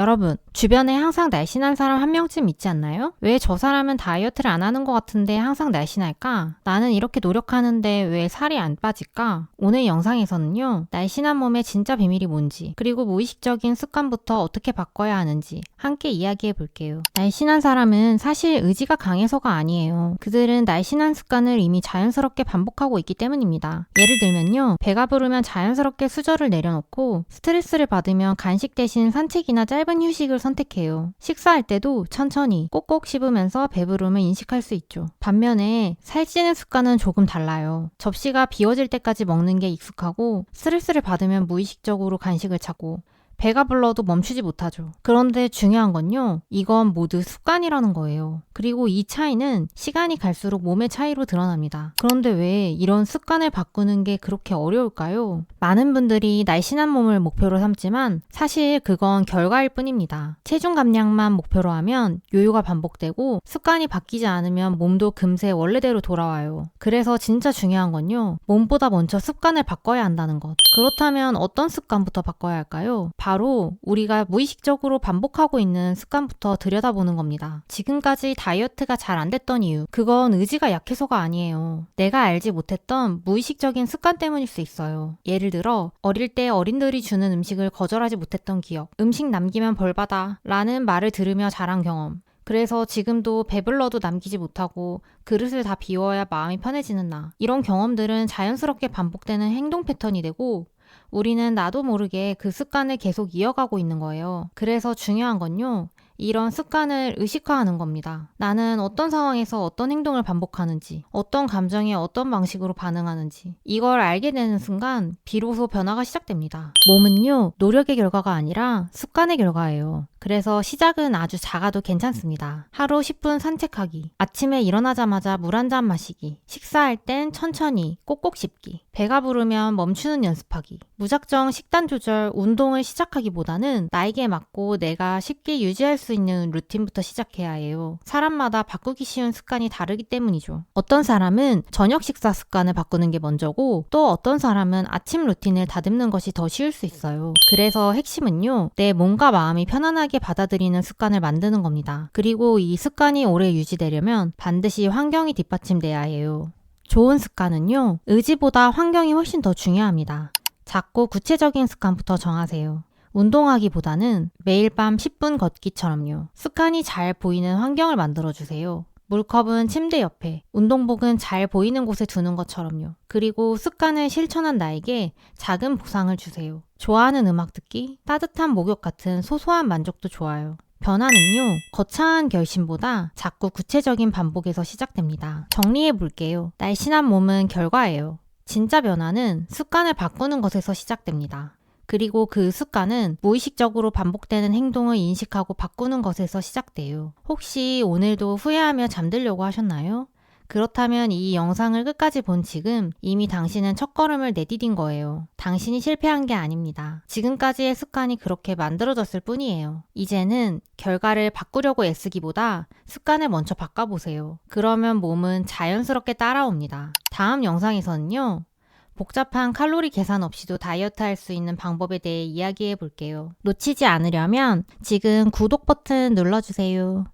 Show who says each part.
Speaker 1: 여러분, 주변에 항상 날씬한 사람 한 명쯤 있지 않나요? 왜 저 사람은 다이어트를 안 하는 것 같은데 항상 날씬할까? 나는 이렇게 노력하는데 왜 살이 안 빠질까? 오늘 영상에서는요, 날씬한 몸의 진짜 비밀이 뭔지, 그리고 무의식적인 습관부터 어떻게 바꿔야 하는지 함께 이야기해 볼게요. 날씬한 사람은 사실 의지가 강해서가 아니에요. 그들은 날씬한 습관을 이미 자연스럽게 반복하고 있기 때문입니다. 예를 들면요, 배가 부르면 자연스럽게 수저를 내려놓고 스트레스를 받으면 간식 대신 산책이나 짧은 휴식을 선택해요. 식사할 때도 천천히 꼭꼭 씹으면서 배부름을 인식할 수 있죠. 반면에 살찌는 습관은 조금 달라요. 접시가 비워질 때까지 먹는 게 익숙하고 스트레스를 받으면 무의식적으로 간식을 찾고 배가 불러도 멈추지 못하죠. 그런데 중요한 건요, 이건 모두 습관이라는 거예요. 그리고 이 차이는 시간이 갈수록 몸의 차이로 드러납니다. 그런데 왜 이런 습관을 바꾸는 게 그렇게 어려울까요? 많은 분들이 날씬한 몸을 목표로 삼지만 사실 그건 결과일 뿐입니다. 체중 감량만 목표로 하면 요요가 반복되고 습관이 바뀌지 않으면 몸도 금세 원래대로 돌아와요. 그래서 진짜 중요한 건요, 몸보다 먼저 습관을 바꿔야 한다는 것. 그렇다면 어떤 습관부터 바꿔야 할까요? 바로 우리가 무의식적으로 반복하고 있는 습관부터 들여다보는 겁니다. 지금까지 다이어트가 잘 안 됐던 이유, 그건 의지가 약해서가 아니에요. 내가 알지 못했던 무의식적인 습관 때문일 수 있어요. 예를 들어, 어릴 때 어린들이 주는 음식을 거절하지 못했던 기억, 음식 남기면 벌받아 라는 말을 들으며 자란 경험, 그래서 지금도 배불러도 남기지 못하고 그릇을 다 비워야 마음이 편해지는 나. 이런 경험들은 자연스럽게 반복되는 행동 패턴이 되고 우리는 나도 모르게 그 습관을 계속 이어가고 있는 거예요. 그래서 중요한 건요. 이런 습관을 의식화하는 겁니다. 나는 어떤 상황에서 어떤 행동을 반복하는지, 어떤 감정에 어떤 방식으로 반응하는지, 이걸 알게 되는 순간 비로소 변화가 시작됩니다. 몸은요, 노력의 결과가 아니라 습관의 결과예요. 그래서 시작은 아주 작아도 괜찮습니다. 하루 10분 산책하기, 아침에 일어나자마자 물 한 잔 마시기, 식사할 땐 천천히 꼭꼭 씹기, 배가 부르면 멈추는 연습하기, 무작정 식단 조절, 운동을 시작하기보다는 나에게 맞고 내가 쉽게 유지할 수 있는 루틴부터 시작해야 해요. 사람마다 바꾸기 쉬운 습관이 다르기 때문이죠. 어떤 사람은 저녁 식사 습관을 바꾸는 게 먼저고 또 어떤 사람은 아침 루틴을 다듬는 것이 더 쉬울 수 있어요. 그래서 핵심은요. 내 몸과 마음이 편안하게 받아들이는 습관을 만드는 겁니다. 그리고 이 습관이 오래 유지되려면 반드시 환경이 뒷받침돼야 해요. 좋은 습관은요. 의지보다 환경이 훨씬 더 중요합니다. 작고 구체적인 습관부터 정하세요. 운동하기보다는 매일 밤 10분 걷기처럼요. 습관이 잘 보이는 환경을 만들어주세요. 물컵은 침대 옆에, 운동복은 잘 보이는 곳에 두는 것처럼요. 그리고 습관을 실천한 나에게 작은 보상을 주세요. 좋아하는 음악 듣기, 따뜻한 목욕 같은 소소한 만족도 좋아요. 변화는요, 거창한 결심보다 자꾸 구체적인 반복에서 시작됩니다. 정리해 볼게요. 날씬한 몸은 결과예요. 진짜 변화는 습관을 바꾸는 것에서 시작됩니다. 그리고 그 습관은 무의식적으로 반복되는 행동을 인식하고 바꾸는 것에서 시작돼요. 혹시 오늘도 후회하며 잠들려고 하셨나요? 그렇다면 이 영상을 끝까지 본 지금 이미 당신은 첫걸음을 내디딘 거예요. 당신이 실패한 게 아닙니다. 지금까지의 습관이 그렇게 만들어졌을 뿐이에요. 이제는 결과를 바꾸려고 애쓰기보다 습관을 먼저 바꿔보세요. 그러면 몸은 자연스럽게 따라옵니다. 다음 영상에서는요. 복잡한 칼로리 계산 없이도 다이어트 할 수 있는 방법에 대해 이야기해 볼게요. 놓치지 않으려면 지금 구독 버튼 눌러주세요.